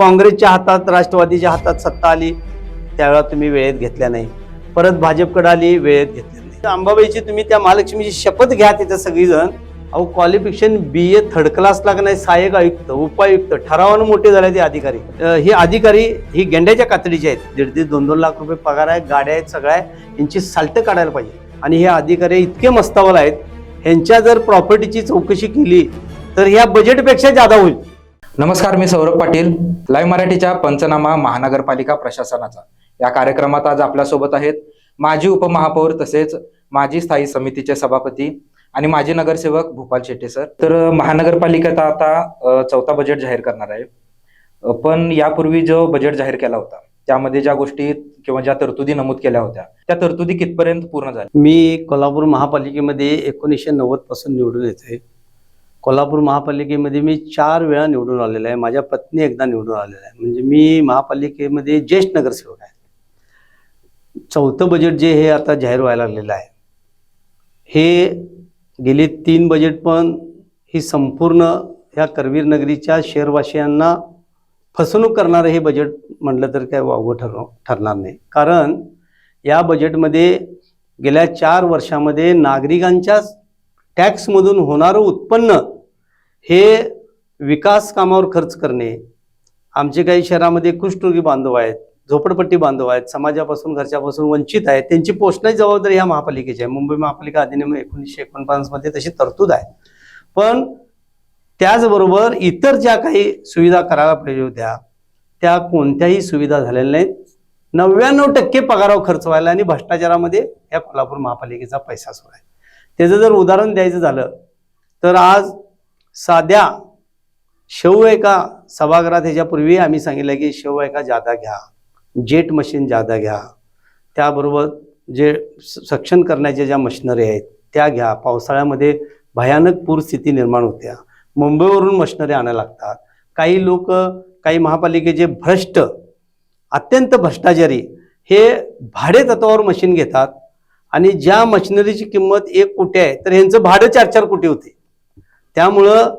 काँग्रेसच्या हातात राष्ट्रवादीच्या हातात सत्ता आली त्यावेळेला तुम्ही वेळेत घेतल्या नाही. परत भाजपकडे आली वेळेत घेतल्या नाही. अंबाबाईची तुम्ही त्या महालक्ष्मीची शपथ घ्या तिथं सगळीजण. अहो क्वालिफिकेशन बी ए थर्ड क्लासला का नाही सहाय्यक आयुक्त उपायुक्त ठरावानं मोठे झाले ते अधिकारी. हे अधिकारी ही गेंड्याच्या कातडीचे आहेत. दीड दीड दोन दोन लाख रुपये पगार आहे गाड्या आहेत सगळ्या आहे. यांची साल्टं काढायला पाहिजे. आणि हे अधिकारी इतके मस्तावल आहेत ह्यांच्या जर प्रॉपर्टीची चौकशी केली तर ह्या बजेटपेक्षा जादा होईल. नमस्कार मी सौरभ पाटील लाईव्ह मराठीच्या पंचनामा महानगरपालिका प्रशासनाचा. या कार्यक्रमात आज आपल्यासोबत आहेत माजी उपमहापौर तसेच माजी स्थायी समितीचे सभापती आणि माजी नगरसेवक भूपाल शेट्टे सर. तर महानगरपालिकेत आता चौथा बजेट जाहीर करणार आहे. पण यापूर्वी जो बजेट जाहीर केला होता त्यामध्ये ज्या गोष्टी किंवा ज्या तरतुदी नमूद केल्या होत्या त्या तरतुदी कितपर्यंत पूर्ण झाल्या? मी कोल्हापूर महापालिकेमध्ये एकोणीसशे नव्वदपासून निवडून येतोय. कोल्हापूर महापालिकेमध्ये मी चार वेळा निवडून आलेला आहे. माझ्या पत्नी एकदा निवडून आलेला आहे. म्हणजे मी महापालिकेमध्ये ज्येष्ठ नगरसेवक आहे. चौथं बजेट जे हे आता जाहीर व्हायला लागलेलं आहे. हे गेले तीन बजेट पण ही संपूर्ण ह्या करवीर नगरीच्या शहरवासियांना फसवणूक करणारं हे बजेट म्हटलं तर काय वावगं ठर ठरणार नाही. कारण या बजेटमध्ये गेल्या चार वर्षामध्ये नागरिकांच्याच टॅक्समधून होणारं उत्पन्न हे विकास कामावर खर्च करणे. आमचे काही शहरामध्ये कुष्ठरोगी बांधव आहेत झोपडपट्टी बांधव आहेत समाजापासून घरच्यापासून वंचित आहेत त्यांची पोषणाची जबाबदारी ह्या महापालिकेची आहे. मुंबई महापालिका अधिनियम एकोणीसशे एकोणपन्नासमध्ये तशी तरतूद आहे. पण त्याचबरोबर इतर ज्या काही सुविधा करायला पाहिजे होत्या त्या कोणत्याही सुविधा झालेल्या नाहीत. नव्याण्णव टक्के पगारावर खर्च व्हायला आणि भ्रष्टाचारामध्ये या कोल्हापूर महापालिकेचा पैसा सुरू आहे त्याचं जर उदाहरण द्यायचं झालं तर आज साध्या शेव एका सभागृहात ह्याच्यापूर्वी आम्ही सांगितलं की शेव एका जादा घ्या जेट मशीन जादा घ्या त्याबरोबर जे स- करण्याच्या ज्या मशिनरी आहेत त्या घ्या पावसाळ्यामध्ये भयानक पूरस्थिती निर्माण होत्या मुंबईवरून मशिनरी आणायला लागतात. काही लोक काही महापालिकेचे भ्रष्ट अत्यंत भ्रष्टाचारी हे भाडे तत्वावर मशीन घेतात आणि ज्या मशिनरीची किंमत एक कोटी आहे तर ह्यांचं भाडं चार चार कोटी होते. त्यामुळं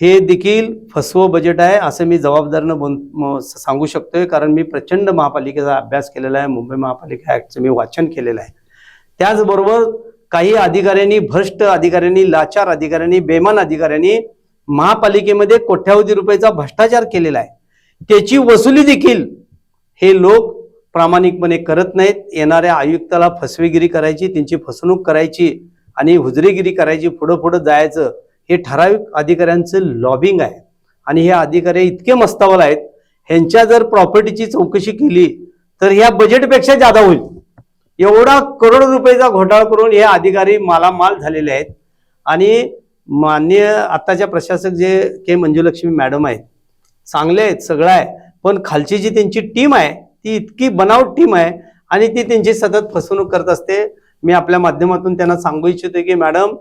हे देखील फसवं बजेट आहे असं मी जबाबदारीनं बोल म- सांगू शकतोय. कारण मी प्रचंड महापालिकेचा अभ्यास केलेला आहे मुंबई महापालिका ॲक्टचं मी वाचन केलेलं आहे. त्याचबरोबर काही अधिकाऱ्यांनी भ्रष्ट अधिकाऱ्यांनी लाचार अधिकाऱ्यांनी बेमान अधिकाऱ्यांनी महापालिकेमध्ये कोट्यावधी रुपयाचा भ्रष्टाचार केलेला आहे. त्याची वसुली देखील हे लोक प्रामाणिकपणे करत नाहीत. येणाऱ्या आयुक्ताला फसवेगिरी करायची त्यांची फसवणूक करायची आणि हुजरेगिरी करायची पुढं पुढं जायचं हे ठराविक अधिकाऱ्यांचं लॉबिंग आहे. आणि हे अधिकारी इतके मस्तावल आहेत ह्यांच्या जर प्रॉपर्टीची चौकशी केली तर ह्या बजेटपेक्षा जादा होईल. एवढा करोड रुपयाचा घोटाळा करून हे अधिकारी मालामाल झालेले आहेत. आणि मान्य आत्ताच्या प्रशासक जे के मंजुलक्ष्मी मॅडम आहेत चांगले आहेत सगळं आहे पण खालची जी त्यांची टीम आहे ती इतकी बनावट टीम आहे आणि ती त्यांची सतत फसवणूक करत असते. मी आपल्या माध्यमातून त्यांना सांगू इच्छितो की मॅडम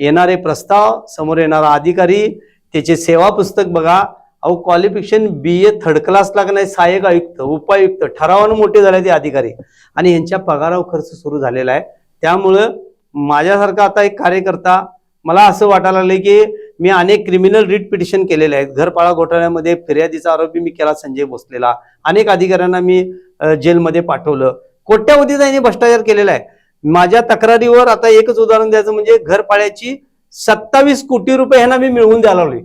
येणारे प्रस्ताव समोर येणारा अधिकारी त्याचे सेवा पुस्तक बघा. अहो qualification B A third class लागणार नाही सहाय्यक आयुक्त उपायुक्त ठरावानं मोठे झाले ते अधिकारी. आणि यांच्या पगारावर खर्च सुरू झालेला आहे. त्यामुळं माझ्यासारखा आता एक कार्यकर्ता मला असं वाटायला लागलं की मी अनेक क्रिमिनल रिट पिटिशन केलेले आहेत. घरपाळा घोटाळ्यामध्ये फिर्यादीचा आरोपी मी केला संजय भोसलेला. अनेक अधिकाऱ्यांना मी जेलमध्ये पाठवलं. कोट्यावधीचा यांनी भ्रष्टाचार केलेला आहे. माझ्या तक्रारीवर आता एकच उदाहरण द्यायचं म्हणजे घरपाळ्याची सत्तावीस कोटी रुपये ह्यांना मी मिळवून द्यायला लागलोय.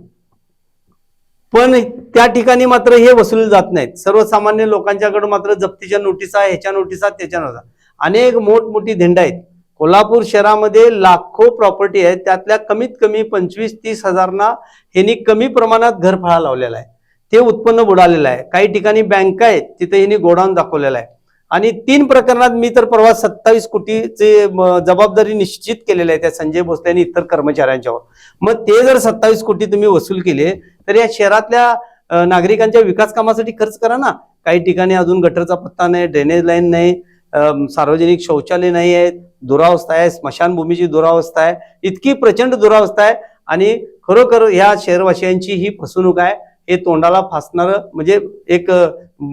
पण त्या ठिकाणी मात्र हे वसूल जात नाहीत. सर्वसामान्य लोकांच्याकडे मात्र जप्तीच्या नोटिसा ह्याच्या नोटिसा त्याच्या नोटिसा. अनेक मोठमोठी धेंड आहेत. कोल्हापूर शहरामध्ये लाखो प्रॉपर्टी आहेत. त्यातल्या कमीत कमी पंचवीस तीस हजारना ह्यांनी कमी प्रमाणात घर फळा लावलेला आहे. ते उत्पन्न बुडालेलं आहे. काही ठिकाणी बँका आहेत तिथे ह्यांनी गोडाऊन दाखवलेला आहे. आणि तीन प्रकरणात मी तर परवा सत्तावीस कोटीचे जबाबदारी निश्चित केलेली आहे त्या संजय भोसले आणि इतर कर्मचाऱ्यांच्यावर मग ते जर सत्तावीस कोटी तुम्ही वसूल केले तर या शहरातल्या नागरिकांच्या विकास कामासाठी खर्च करा ना. काही ठिकाणी अजून गटरचा पत्ता नाही ड्रेनेज लाईन नाही. सार्वजनिक शौचालय नाही आहेत दुरावस्था आहे स्मशानभूमीची दुरावस्था आहे इतकी प्रचंड दुरावस्था आहे आणि खरोखर ह्या शहरवासियांची ही फसवणूक आहे हे तोंडाला फासणारं म्हणजे एक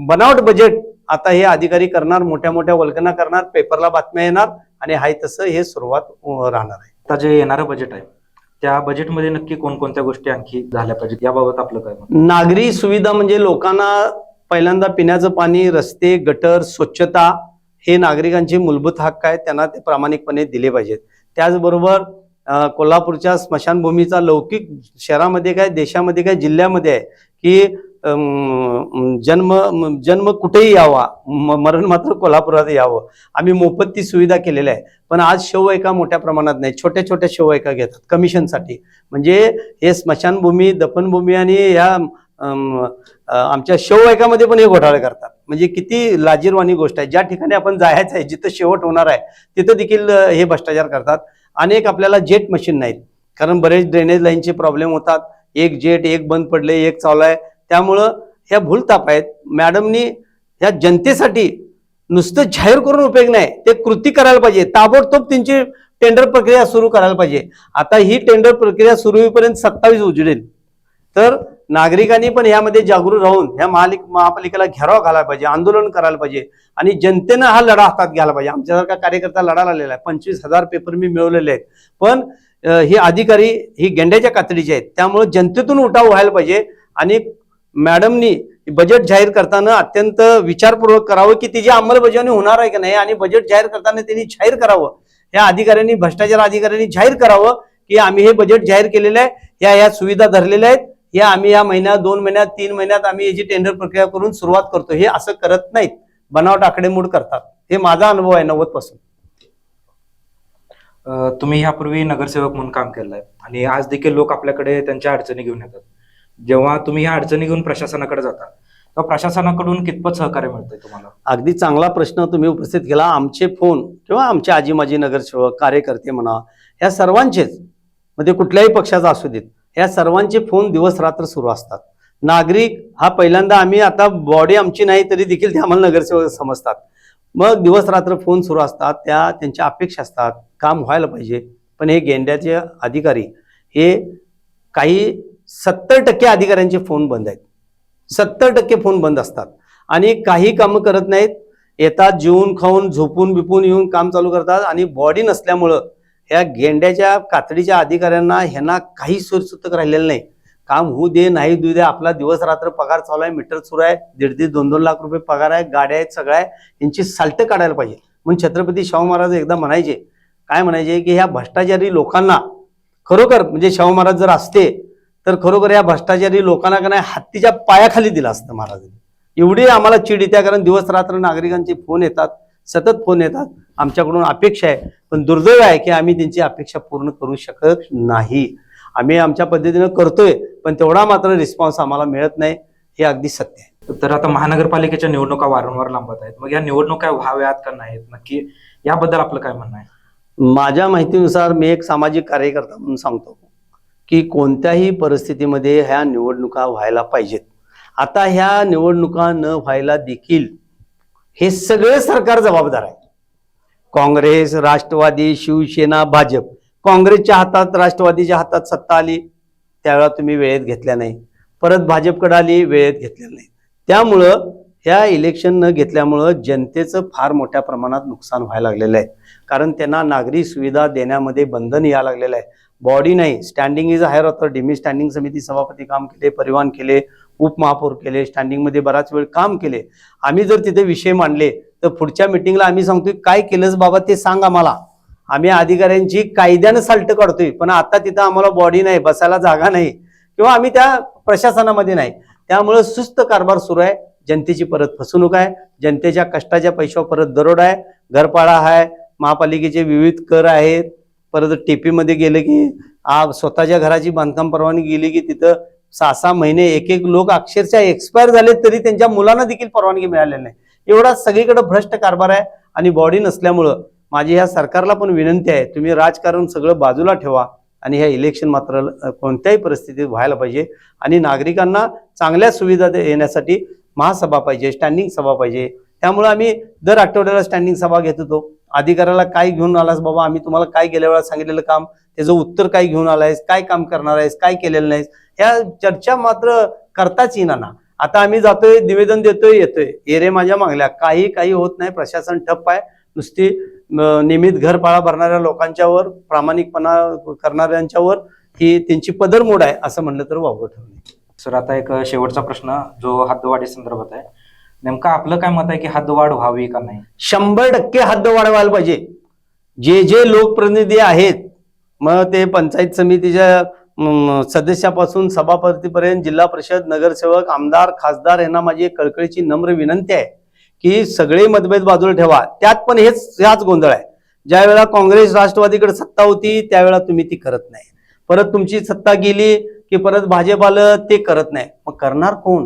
बनावट बजेट आता हे अधिकारी करणार मोठ्या मोठ्या वल्कना करणार पेपरला बातम्या येणार आणि हाय तसं हे सुरुवात राहणार आहे. आता जे येणारं बजेट आहे त्या बजेटमध्ये नक्की कोणकोणत्या गोष्टी आणखी झाल्या पाहिजेत? याबाबत आपलं काय नागरी सुविधा म्हणजे लोकांना पहिल्यांदा पिण्याचं पाणी रस्ते गटर स्वच्छता हे नागरिकांचे मूलभूत हक्क आहेत त्यांना ते प्रामाणिकपणे दिले पाहिजेत. त्याचबरोबर कोल्हापूरच्या स्मशानभूमीचा लौकिक शहरामध्ये काय देशामध्ये काय जिल्ह्यामध्ये आहे की जन्म जन्म कुठेही यावा मरण मात्र कोल्हापुरात यावं. आम्ही मोफत ती सुविधा केलेल्या आहे पण आज शवयका मोठ्या प्रमाणात नाही छोट्या छोट्या शवयका घेतात कमिशनसाठी. म्हणजे हे स्मशानभूमी दफनभूमी आणि या आमच्या शवयकामध्ये पण हे घोटाळे करतात. म्हणजे किती लाजीरवाणी गोष्ट आहे. ज्या ठिकाणी आपण जायचं आहे जिथं शेवट होणार आहे तिथं देखील हे भ्रष्टाचार करतात. अनेक आपल्याला जेट मशीन नाहीत. कारण बरेच ड्रेनेज लाईनचे प्रॉब्लेम होतात. एक जेट एक बंद पडले एक चालू आहे. त्यामुळं ह्या भूलताप आहेत. मॅडमनी ह्या जनतेसाठी नुसतं जाहीर करून उपयोग नाही. ते कृती करायला पाहिजे. ताबडतोब त्यांची टेंडर प्रक्रिया सुरू करायला पाहिजे. आता ही टेंडर प्रक्रिया सुरू होईपर्यंत सत्तावीस उजडेल. तर नागरिकांनी पण यामध्ये जागरूक राहून ह्या महालिक महापालिकेला घेराव घालायला पाहिजे आंदोलन करायला पाहिजे आणि जनतेनं हा लढा हातात घ्यायला पाहिजे. आमच्यासारखा कार्यकर्ता लढा लागलेला आहे. पंचवीस हजार पेपर मी मिळवलेले आहेत. पण हे अधिकारी ही गेंड्याच्या कातडीचे आहेत. त्यामुळे जनतेतून उठाव व्हायला पाहिजे आणि मॅडमनी बजेट जाहीर करताना अत्यंत विचारपूर्वक करावं की तिची अंमलबजावणी होणार आहे की नाही आणि बजेट जाहीर करताना त्यांनी जाहीर करावं. या अधिकाऱ्यांनी भ्रष्टाचार अधिकाऱ्यांनी जाहीर करावं की आम्ही हे बजेट जाहीर केलेलं आहे. या या सुविधा धरलेल्या आहेत. या आम्ही या महिन्यात दोन महिन्यात तीन महिन्यात आम्ही याची टेंडर प्रक्रिया करून सुरुवात करतो हे असं करत नाहीत. बनावट आकडेमोड करतात. हे माझा अनुभव आहे नव्वदपासून तुम्ही ह्यापूर्वी नगरसेवक म्हणून काम केलं आहे आणि आज देखील लोक आपल्याकडे त्यांच्या अडचणी घेऊन येतात. जेव्हा तुम्ही ह्या अडचणी घेऊन प्रशासनाकडे जाता तेव्हा प्रशासनाकडून कितपत सहकार्य मिळतंय तुम्हाला? अगदी चांगला प्रश्न तुम्ही उपस्थित केला. आमचे फोन किंवा आमचे आजी माजी नगरसेवक कार्यकर्ते म्हणा या सर्वांचेच म्हणजे कुठल्याही पक्षाचा असू देत. या सर्वांचे फोन दिवस रात्र सुरू असतात. नागरिक हा पहिल्यांदा आम्ही आता बॉडी आमची नाही तरी देखील ते आम्हाला नगरसेवक समजतात. मग दिवस रात्र फोन सुरू असतात त्या त्यांच्या अपेक्षा असतात काम व्हायला पाहिजे. पण हे गेंड्याचे अधिकारी हे काही सत्तर टक्के अधिकाऱ्यांचे फोन बंद आहेत. सत्तर टक्के फोन बंद असतात. आणि काही कामं करत नाहीत. येतात जेवून खाऊन झोपून बिपून येऊन काम चालू करतात. आणि बॉडी नसल्यामुळं ह्या गेंड्याच्या कातडीच्या अधिकाऱ्यांना ह्यांना काही सुरसुतक राहिलेलं नाही. काम होऊ दे नाही देऊ दे आपला दिवस रात्र पगार चालू आहे मीटर सुरू आहे दीड दीड दोन दोन लाख रुपये पगार आहे गाड्या आहेत सगळ्या आहे यांची साल्ट काढायला पाहिजे. म्हणून छत्रपती शाहू महाराज एकदा म्हणायचे काय म्हणायचे की ह्या भ्रष्टाचारी लोकांना खरोखर म्हणजे शाहू महाराज जर असते तर खरोखर या भ्रष्टाचारी लोकांना का नाही हत्तीच्या पायाखाली दिलं असतं महाराजांनी. एवढी आम्हाला चीड येते कारण दिवस रात्र नागरिकांचे फोन येतात सतत फोन येतात आमच्याकडून अपेक्षा आहे. पण दुर्दैव आहे की आम्ही त्यांची अपेक्षा पूर्ण करू शकत नाही. आम्ही आमच्या पद्धतीनं करतोय पण तेवढा मात्र रिस्पॉन्स आम्हाला मिळत नाही हे अगदी सत्य आहे. तर आता महानगरपालिकेच्या निवडणुका वारंवार लांबत आहेत. मग या निवडणुका व्हाव्यात का नाहीत? नक्की याबद्दल आपलं काय म्हणणं आहे? माझ्या माहितीनुसार मी एक सामाजिक कार्यकर्ता म्हणून सांगतो की कोणत्याही परिस्थितीमध्ये ह्या निवडणुका व्हायला पाहिजेत. आता ह्या निवडणुका न व्हायला देखील हे सगळे सरकार जबाबदार आहे. काँग्रेस राष्ट्रवादी शिवसेना भाजप. काँग्रेसच्या हातात राष्ट्रवादीच्या हातात सत्ता आली त्यावेळा तुम्ही वेळेत घेतल्या नाही. परत भाजपकडे आली वेळेत घेतल्या नाही. त्यामुळं ह्या इलेक्शन न घेतल्यामुळं जनतेचं फार मोठ्या प्रमाणात नुकसान व्हायला लागलेलं आहे. कारण त्यांना नागरी सुविधा देण्यामध्ये बंधन यायला लागलेलं आहे. बॉडी नाही. स्टँडिंग इज हायर ऑथॉरिटी मी स्टँडिंग समिती सभापती काम केले परिवहन केले उपमहापौर केले स्टँडिंगमध्ये बराच वेळ काम केले. आम्ही जर तिथे विषय मांडले तर पुढच्या मिटिंगला आम्ही सांगतोय काय केलंच बाबा ते सांग आम्हाला. आम्ही अधिकाऱ्यांची कायद्यानं साल्ट काढतोय पण आता तिथं आम्हाला बॉडी नाही बसायला जागा नाही किंवा आम्ही त्या प्रशासनामध्ये नाही. त्यामुळं सुस्त कारभार सुरू आहे. जनतेची परत फसवणूक आहे. जनतेच्या कष्टाच्या पैशावर परत दरोड आहे. घरपाडा आहे. महापालिकेचे विविध कर आहेत. परत टीपीमध्ये गेले की स्वतःच्या घराची बांधकाम परवानगी गेली की तिथं सहा सहा महिने एक एक लोक अक्षरशः एक्सपायर झाले तरी त्यांच्या मुलांना देखील परवानगी मिळालेली नाही. एवढा सगळीकडे भ्रष्ट कारभार आहे आणि बॉडी नसल्यामुळं माझी ह्या सरकारला पण विनंती आहे तुम्ही राजकारण सगळं बाजूला ठेवा आणि ह्या इलेक्शन मात्र कोणत्याही परिस्थितीत व्हायला पाहिजे आणि नागरिकांना चांगल्या सुविधा देण्यासाठी येण्यासाठी महासभा पाहिजे स्टँडिंग सभा पाहिजे. त्यामुळे आम्ही दर आठवड्याला स्टँडिंग सभा घेत होतो. अधिकाऱ्याला काय घेऊन आलास बाबा? आम्ही तुम्हाला काय गेल्या वेळा सांगितलेलं काम? त्याचं उत्तर काय घेऊन आलायस? काय काम करणार आहेस? काय केलेलं नाहीस? ह्या चर्चा मात्र करताच येणार ना. आता आम्ही जातोय निवेदन देतोय येतोय. एरे माझ्या मागल्या. काही काही होत नाही. प्रशासन ठप्प आहे. नुसती नियमित घरपाळा भरणाऱ्या लोकांच्यावर प्रामाणिकपणा करणाऱ्यांच्यावर ही त्यांची पदरमोड आहे असं म्हणलं तर वावगं ठरणे सर आता एक शेवटचा प्रश्न जो हद्दवाढी संदर्भात आहे. नेमकं आपलं काय मत आहे की हद्दवाढ व्हावी का नाही? शंभर टक्के हद्द वाढवायला पाहिजे. जे जे लोकप्रतिनिधी आहेत मग ते पंचायत समितीच्या सदस्यापासून सभापतीपर्यंत जिल्हा परिषद नगरसेवक आमदार खासदार यांना माझी एक कळकळीची नम्र विनंती आहे की सगळे मतभेद बाजूला ठेवा. त्यात पण हेच ह्याच गोंधळ आहे. ज्यावेळेला काँग्रेस राष्ट्रवादीकडे सत्ता होती त्यावेळेला तुम्ही ती करत नाही. परत तुमची सत्ता गेली की परत भाजप आलं ते करत नाही. मग करणार कोण?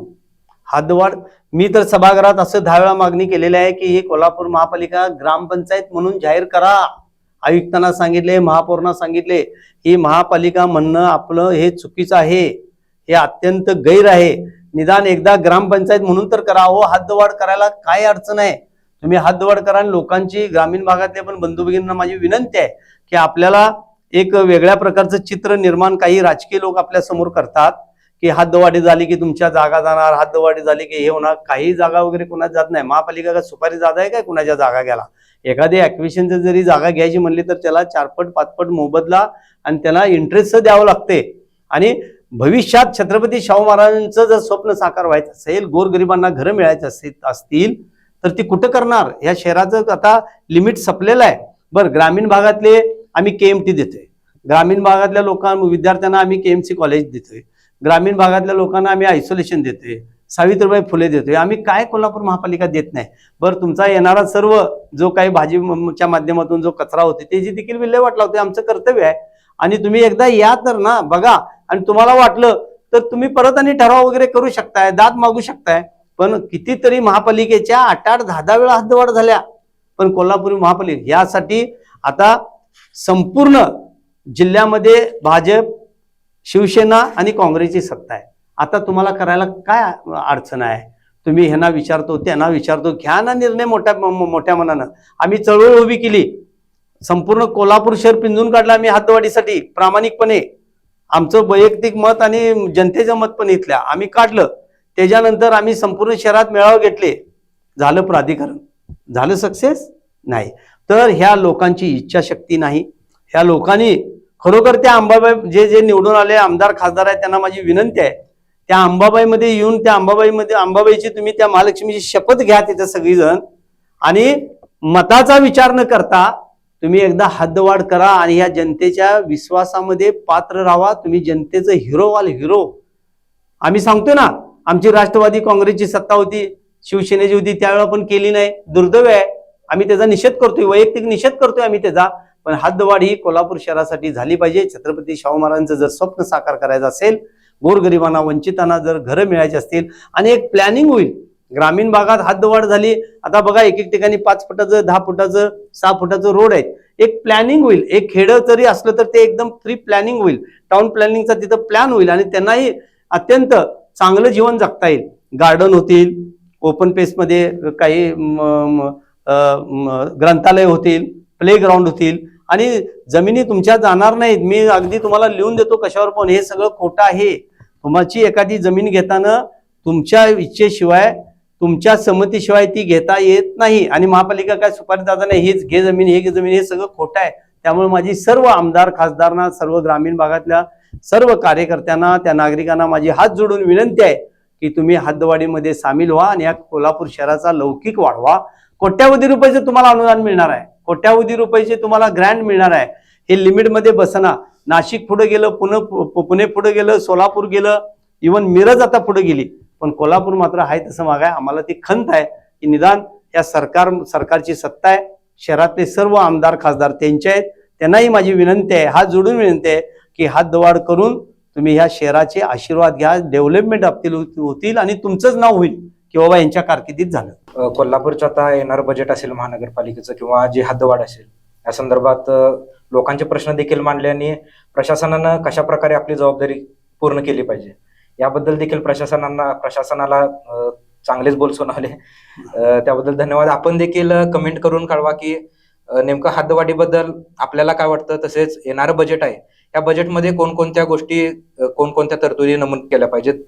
हद्दवाढ मी तर सभागृहात असं दहा वेळा मागणी केलेली आहे की ही कोल्हापूर महापालिका ग्रामपंचायत म्हणून जाहीर करा. आयुक्तांना सांगितले महापौरांना सांगितले ही महापालिका म्हणणं आपलं हे चुकीचं आहे. हे अत्यंत गैर आहे. निदान एकदा ग्रामपंचायत म्हणून तर करा हो हद्दवाढ करायला काय अडचण आहे? तुम्ही हद्दवाढ करा आणि लोकांची ग्रामीण भागातले पण बंधू भगिनींना माझी विनंती आहे की आपल्याला एक वेगळ्या प्रकारचं चित्र निर्माण काही राजकीय लोक आपल्यासमोर करतात की हद्दवाढी झाली की तुमच्या जागा जाणार हद्दवाढी झाली की हे होणार. काही जागा वगैरे कुणाच जात नाही. महापालिका का सुपारी जागा आहे काय कुणाच्या जागा घ्यायला? एखादी ॲक्विशनचं जरी जागा घ्यायची म्हणली तर त्याला चारपट पाचपट मोबदला आणि त्याला इंटरेस्ट द्यावं लागते. आणि भविष्यात छत्रपती शाहू महाराजांचं जर स्वप्न साकार व्हायचं असेल गोरगरिबांना घरं मिळायचं असेल असतील तर ती कुठं करणार? या शहराचं आता लिमिट संपलेलं आहे. बरं ग्रामीण भागातले आम्ही के एम टी देतोय. ग्रामीण भागातल्या लोकांना विद्यार्थ्यांना आम्ही के एम सी कॉलेज देतोय. ग्रामीण भागातल्या लोकांना आम्ही आयसोलेशन देतोय. सावित्रीबाई फुले देतोय. आम्ही काय कोल्हापूर महापालिका देत नाही? बरं तुमचा येणारा सर्व जो काही भाजीच्या माध्यमातून जो कचरा होते त्याची देखील विल्हेवाट लावते आमचं कर्तव्य आहे. आणि तुम्ही एकदा या तर ना बघा. आणि तुम्हाला वाटलं तर तुम्ही परत आणि ठराव वगैरे करू शकताय दाद मागू शकताय. पण कितीतरी महापालिकेच्या आठ आठ दहा दहा वेळा हद्दवाढ झाल्या. पण कोल्हापूर महापालिका यासाठी आता संपूर्ण जिल्ह्यामध्ये भाजप शिवसेना आणि काँग्रेसची सत्ता आहे. आता तुम्हाला करायला काय अडचण आहे? तुम्ही ह्यांना विचारतो त्यांना विचारतो घ्या ना निर्णय मोठ्या मोठ्या मनानं. आम्ही चळवळ उभी केली. संपूर्ण कोल्हापूर शहर पिंजून काढलं आम्ही हातवाडीसाठी प्रामाणिकपणे. आमचं वैयक्तिक मत आणि जनतेचं मत पण इथल्या. आम्ही काढलं. त्याच्यानंतर आम्ही संपूर्ण शहरात मेळावे घेतले. झालं प्राधिकरण. झालं सक्सेस? नाही. तर ह्या लोकांची इच्छाशक्ती नाही. ह्या लोकांनी खरोखर त्या अंबाबाई जे जे निवडून आले आमदार खासदार आहेत त्यांना माझी विनंती आहे. त्या अंबाबाईमध्ये येऊन त्या अंबाबाईमध्ये अंबाबाईची तुम्ही त्या महालक्ष्मीची शपथ घ्या तिथं सगळीजण. आणि मताचा विचार न करता तुम्ही एकदा हद्दवाढ करा आणि या जनतेच्या विश्वासामध्ये पात्र राहा. तुम्ही जनतेचं हिरो वाल हिरो आम्ही सांगतो ना आमची राष्ट्रवादी काँग्रेसची सत्ता होती. शिवसेनेची होती त्यावेळेला पण केली नाही. दुर्दैव आहे. आम्ही त्याचा निषेध करतोय वैयक्तिक निषेध करतोय आम्ही त्याचा. पण हद्दवाढ ही कोल्हापूर शहरासाठी झाली पाहिजे. छत्रपती शाहू महाराजांचं जर स्वप्न साकार करायचं असेल गोरगरिबांना वंचितांना जर घरं मिळायची असतील आणि एक प्लॅनिंग होईल. ग्रामीण भागात हद्दवाढ झाली. आता बघा एक एक ठिकाणी पाच फुटाचं दहा फुटाचं सहा फुटाचं रोड आहे एक प्लॅनिंग होईल. एक खेडं जरी असलं तर ते एकदम फ्री प्लॅनिंग होईल. टाउन प्लॅनिंगचा तिथं प्लॅन होईल आणि त्यांनाही अत्यंत चांगलं जीवन जगता येईल. गार्डन होतील ओपन पेसमध्ये काही ग्रंथालय होतील प्लेग्राऊंड होतील. आणि जमिनी तुमच्या जाणार नाहीत. मी अगदी तुम्हाला लिहून देतो कशावर पण. हे सगळं खोटं आहे. तुमची एखादी जमीन घेताना तुमच्या इच्छेशिवाय तुमच्या संमतीशिवाय ती घेता येत नाही. आणि महापालिका काय सुपारी दादा नाही हेच घे जमीन हे घे जमीन हे सगळं खोटं आहे. त्यामुळे माझी सर्व आमदार खासदारांना सर्व ग्रामीण भागातल्या सर्व कार्यकर्त्यांना त्या नागरिकांना माझी हात जोडून विनंती आहे की तुम्ही हद्दवाढीमध्ये सामील व्हा आणि या कोल्हापूर शहराचा लौकिक वाढवा. कोट्यावधी रुपयाचं तुम्हाला अनुदान मिळणार आहे. कोट्यावधी रुपयाचे तुम्हाला ग्रँड मिळणार आहे. हे लिमिटमध्ये बसना. नाशिक पुढे गेलं पुणे पु- पुणे पुढे गेलं सोलापूर गेलं इवन मिरज आता पुढे गेली. पण कोल्हापूर मात्र आहे तसं मागाय आम्हाला ती खंत आहे की निदान या सरकार सरकारची सत्ता आहे. शहरातले सर्व आमदार खासदार त्यांचे आहेत. त्यांनाही माझी विनंती आहे हात जोडून विनंती आहे की हात दवाड करून तुम्ही ह्या शहराचे आशीर्वाद घ्या डेव्हलपमेंट आपतील होतील आणि तुमचंच नाव होईल की बाबा यांच्या कारकिर्दीत झालं. कोल्हापूरचं आता येणारं बजेट असेल महानगरपालिकेचं किंवा जे हद्दवाढ असेल या संदर्भात लोकांचे प्रश्न देखील मांडले आणि प्रशासनानं कशा प्रकारे आपली जबाबदारी पूर्ण केली पाहिजे? याबद्दल देखील प्रशासनांना प्रशासनाला चांगलेच बोल सुनावले. त्याबद्दल धन्यवाद. आपण देखील कमेंट करून कळवा की नेमकं हद्दवाढीबद्दल आपल्याला काय वाटतं? तसेच येणारं बजेट आहे या बजेटमध्ये कोणकोणत्या गोष्टी कोणकोणत्या तरतुदी नमूद केल्या पाहिजेत?